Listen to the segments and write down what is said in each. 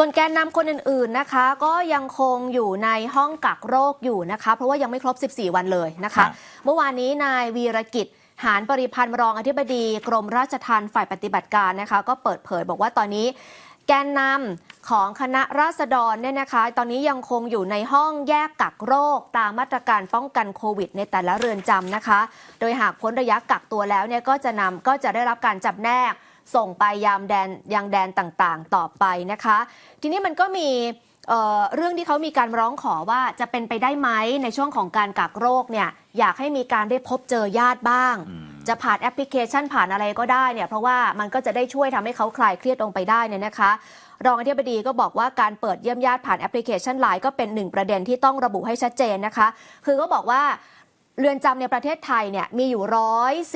ส่วนแกนนำคนอื่นๆนะคะ ก็ยังคงอยู่ในห้องกักโรคอยู่นะคะ เพราะว่ายังไม่ครบ 14 วันเลยนะครัคะบเมื่อวานนี้นายวีรกิจหานปริพันธ์รองอธิบดี กรมราชทัณฑ์ฝ่ายปฏิบัติการนะคะ ก็เปิดเผยบอกว่าตอนนี้แกนนำของคณะราษฎรเนี่ยนะคะ ตอนนี้ยังคงอยู่ในห้องแยกกักโรค ตามมาตรการป้องกันโควิด ในแต่ละเรือนจำนะคะ โดยหากพ้นระยะกักตัวแล้วเนี่ยก็จะนำก็จะได้รับการจับแนก ส่งไปยามแดนยังแดนต่างๆ ต่อไปนะคะ ทีนี้มันก็มีเอ่อเรื่องที่เขามีการร้องขอว่าจะเป็นไปได้ไหมในช่วงของการกักโรคเนี่ยอยากให้มีการได้พบเจอญาติบ้างอืมจะผ่านแอปพลิเคชันผ่านอะไรก็ได้เนี่ยเพราะว่ามันก็จะได้ช่วยทำให้เขาคลายเครียดลงไปได้เนี่ยนะคะ รองอธิบดีก็บอกว่าการเปิดเยี่ยมญาติผ่านแอปพลิเคชันไลน์ก็เป็นหนึ่งประเด็นที่ต้องระบุให้ชัดเจนนะคะ คือก็บอกว่า เรือนจำในประเทศไทยเนี่ยมีอยู่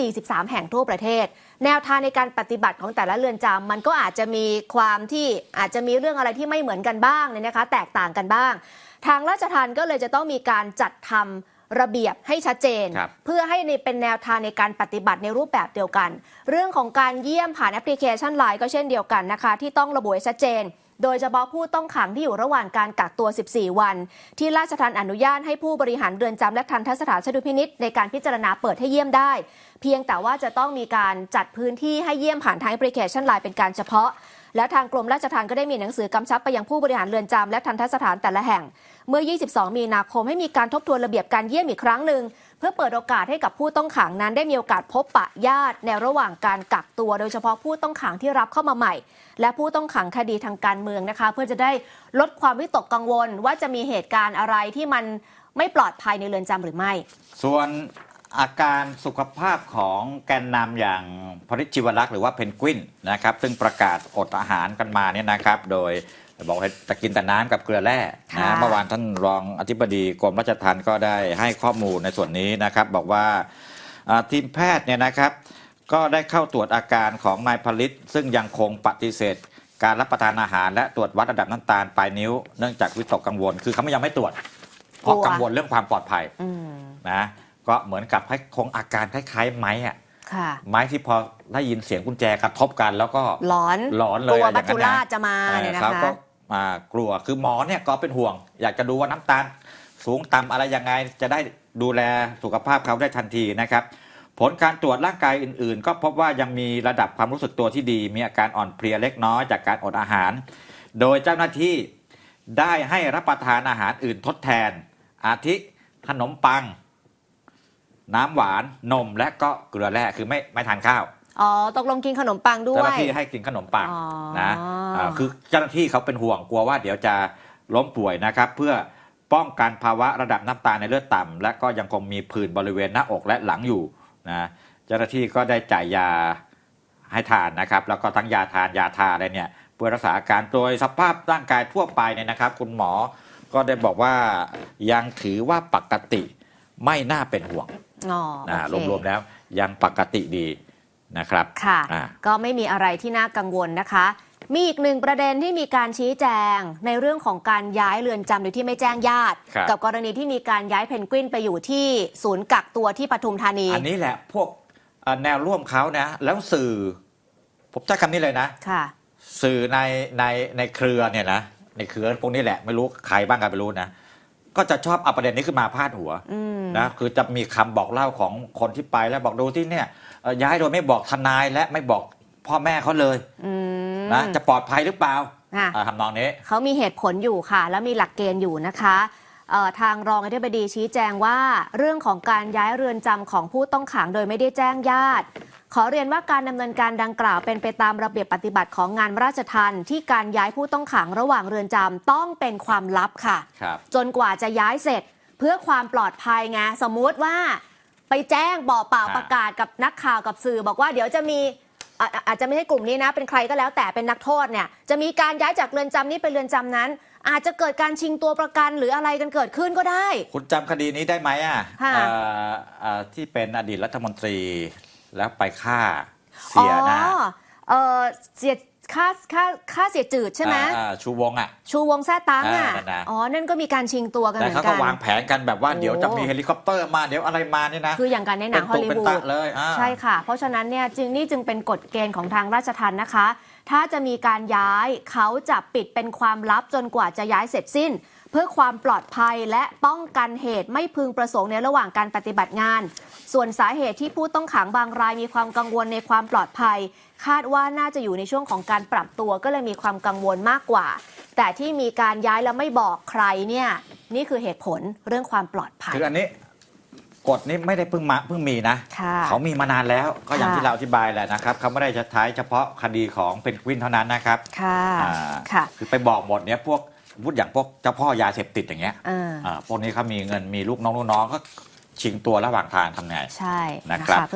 143 แห่งทั่วประเทศ แนวทางในการปฏิบัติของแต่ละเรือนจำมันก็อาจจะมีความที่อาจจะมีเรื่องอะไรที่ไม่เหมือนกันบ้างเนี่ยนะคะ แตกต่างกันบ้าง ทางราชทัณฑ์ก็เลยจะต้องมีการจัดทำระเบียบให้ชัดเจนครับเพื่อให้ในเป็นแนวทางในการปฏิบัติในรูปแบบเดียวกัน เรื่องของการเยี่ยมผ่านแอปพลิเคชันไลน์ก็เช่นเดียวกันนะคะ ที่ต้องระบุให้ชัดเจน โดยเฉพาะผู้ต้องขังที่อยู่ระหว่างการกักตัว 14 วัน ที่ราชทัณฑ์อนุญาตให้ผู้บริหารเรือนจำและทันทสถานชดุพินิษในการพิจารณาเปิดให้เยี่ยมได้ เพียงแต่ว่าจะต้องมีการจัดพื้นที่ให้เยี่ยมผ่านทางแอปพลิเคชันไลน์เป็นการเฉพาะและทางกรมราชทัณฑ์ก็ได้มีหนังสือกำชับไปยังผู้บริหารเรือนจำและทันทสถานแต่ละแห่ง เมื่อ 22 มีนาคมให้มีการทบทวนระเบียบการเยี่ยมอีกครั้งหนึ่ง พื่อเปิดโอกาสให้กับผู้ต้องขังนั้นได้มีโอกาสพบปะญาติในระหว่างการกักตัว โดยเฉพาะผู้ต้องขังที่รับเข้ามาใหม่ และผู้ต้องขังคดีทางการเมืองนะคะ เพื่อจะได้ลดความวิตกกังวล ว่าจะมีเหตุการณ์อะไรที่มันไม่ปลอดภัยในเรือนจำหรือไม่ ส่วนอาการสุขภาพของแกนนำอย่างพริชิวลักษ์หรือว่าเพนกวินนะครับซึ่งประกาศอดอาหารกันมาเนี่ยนะครับ โดย บอกให้จะกินแต่น้ำกับเกลือแร่ค่ะนะเมื่อวานท่านรองอธิบดีกรมราชทัณฑ์ก็ได้ให้ข้อมูลในส่วนนี้นะครับ บอกว่าอ่าทีมแพทย์เนี่ยนะครับ ก็ได้เข้าตรวจอาการของนายผลิต ซึ่งยังคงปฏิเสธ การรับประทานอาหาร และตรวจวัดระดับน้ำตาลปลายนิ้วเนื่องจากวิตกกังวล คือเขาไม่ยังไม่ตรวจเพราะกลัวกังวลเรื่องความปลอดภัยอืมนะก็เหมือนกับให้คงอาการคล้ายๆไม้อะค่ะไม้ที่พอได้ยินเสียงกุญแจกระทบกัน แล้วก็หลอนหลอนเลยกลัวอะไรมัอจย่างจุนั้นนะราชจะมาเนี่ยนะเขาคะ กลัวคือหมอเนี่ยก็เป็นห่วง อยากจะดูว่าน้ำตาล สูงต่ำอะไรยังไงจะได้ดูแลสุขภาพเขาได้ทันทีนะครับ ผลการตรวจร่างกายอื่น ๆ ก็พบว่ายังมีระดับความรู้สึกตัวที่ดี มีอาการอ่อนเพลียเล็กน้อยจากการอดอาหาร โดยเจ้าหน้าที่ได้ให้รับประทานอาหารอื่นทดแทน อาทิขนมปัง น้ำหวานนมและก็เกลือแร่คือไม่ไม่ทานข้าว อ๋อตกลงกินขนมปังด้วเจ้ายหน้าที่ให้กินขนมปังอ๋อ นะาคือเจ้าหน้าที่เขาเป็นห่วงกลัวว่าเดี๋ยวจะล้มป่วยนะครับ เพื่อป้องกันภาวะระดับน้ำตาลในเลือดต่ำและก็ยังคงมีผื่นบริเวณหน้าอกและหลังอยู่นะเจ้าหน้าที่ก็ได้จ่ายยาให้ทานนะครับ แล้วก็ทั้งยาทานยาทาอะไรเนี่ยเพื่อรักษาอาการโดยสภาพร่างกายทั่วไปเนี่ยนะครับ คุณหมอก็ได้บอกว่ายังถือว่าปกติไม่น่าเป็นห่วง อ๋อนะโอเครวมๆแล้วยังปกติดี นะครับ ค่ะ อ่า ก็ไม่มีอะไรที่น่ากังวลนะคะ มีอีกหนึ่งประเด็นที่มีการชี้แจงในเรื่องของการย้ายเรือนจำโดยที่ไม่แจ้งญาติ ครับ กับกรณีที่มีการย้ายเพนกวินไปอยู่ที่ศูนย์กักตัวที่ปทุมธานี อันนี้แหละพวกเอ่อแนวร่วมเขานะ แล้วสื่อ ผมใช้คำนี้เลยนะ ค่ะ สื่อในในในเครือเนี่ยนะ ในเครือพวกนี้แหละ ไม่รู้ใครบ้างกันไม่รู้นะ ก็จะชอบเอาประเด็นนี้ขึ้นมาพาดหัวอืมนะคือจะมีคำบอกเล่าของคนที่ไปแล้วบอกดูที่เนี่ยเอ่อย้ายโดยไม่บอกทนายและไม่บอกพ่อแม่เขาเลยอืมนะจะปลอดภัยหรือเปล่าอะอ่าทำนองนี้เขามีเหตุผลอยู่ค่ะ แล้วมีหลักเกณฑ์อยู่นะคะเอ่อ ทางรองอธิบดีชี้แจงว่า เรื่องของการย้ายเรือนจำของผู้ต้องขังโดยไม่ได้แจ้งญาติ ขอเรียนว่าการดำเนินการดังกล่าวเป็นไปตามระเบียบปฏิบัติของงานราชทัณฑ์ที่การย้ายผู้ต้องขังระหว่างเรือนจำต้องเป็นความลับค่ะครับจนกว่าจะย้ายเสร็จเพื่อความปลอดภัยไงสมมุติว่า ไปแจ้งบอกเปล่าอ่าประกาศกับนักข่าวกับสื่อ บอกว่าเดี๋ยวจะมีอะอะอาจจะไม่ใช่กลุ่มนี้นะ เป็นใครก็แล้วแต่เป็นนักโทษเนี่ยจะมีการย้ายจากเรือนจำนี้ไปเรือนจำนั้น อาจจะเกิดการชิงตัวประกันหรืออะไรกันเกิดขึ้นก็ได้ คุณจำคดีนี้ได้ไหมอะค่ะเอ่อเอ่อที่เป็นอดีตรัฐมนตรีแล้วไปฆ่าเสียนะ อ๋อเออเสีย ค่าค่าค่าเสียจืดใช่ไหมอ่าอ่าชูวงอะ ชูวงแซ่ตังอะ อ่านั่นน่ะ อ๋อ นั่นก็มีการชิงตัวกันเหแต่มือนเขากัก็น วางแผนกันแบบว่าโอ้ เดี๋ยวจะมีเฮลิคอปเตอร์มาเดี๋ยวอะไรมาเนี่ยนะคืออย่างกันในหนังฮอลลีเป็นวูตุดเป็นตะเลยอ่า ใช่ค่ะ เพราะฉะนั้นเนี่ยจึงนี่จึงเป็นกฎเกณฑ์ของทางราชทัณฑ์นะคะ ถ้าจะมีการย้ายเขาจะปิดเป็นความลับจนกว่าจะย้ายเสร็จสิ้น เพื่อความปลอดภัยและป้องกันเหตุไม่พึงประสงค์ในระหว่างการปฏิบัติงาน ส่วนสาเหตุที่ผู้ต้องขังบางรายมีความกังวลในความปลอดภัย คาดว่าน่าจะอยู่ในช่วงของการปรับตัวก็เลยมีความกังวลมากกว่า แต่ที่มีการย้ายแล้วไม่บอกใครเนี่ยนี่คือเหตุผลเรื่องความปลอดภัยคืออันนี้กฎนี้ไม่ได้เพิ่งมาเพิ่งมีนะค่ะเขามีมานานแล้วก็อย่างค่ะที่เราอธิบายแหละนะครับเขาไม่ได้จะท้ายเฉพาะคดีของเพนกวินเท่านั้นนะครับ ค่ะอ่าค่ะคือไปบอกหมดเนี้ยพวก พูดอย่างพวกเจ้าพ่อยาเสพติดอย่างเงี้ยเอออ่าพวกนี้เขามีเงินมีลูกน้องลูกน้องก็ชิงตัวระหว่างทางทำไงใช่นะครับนะคะ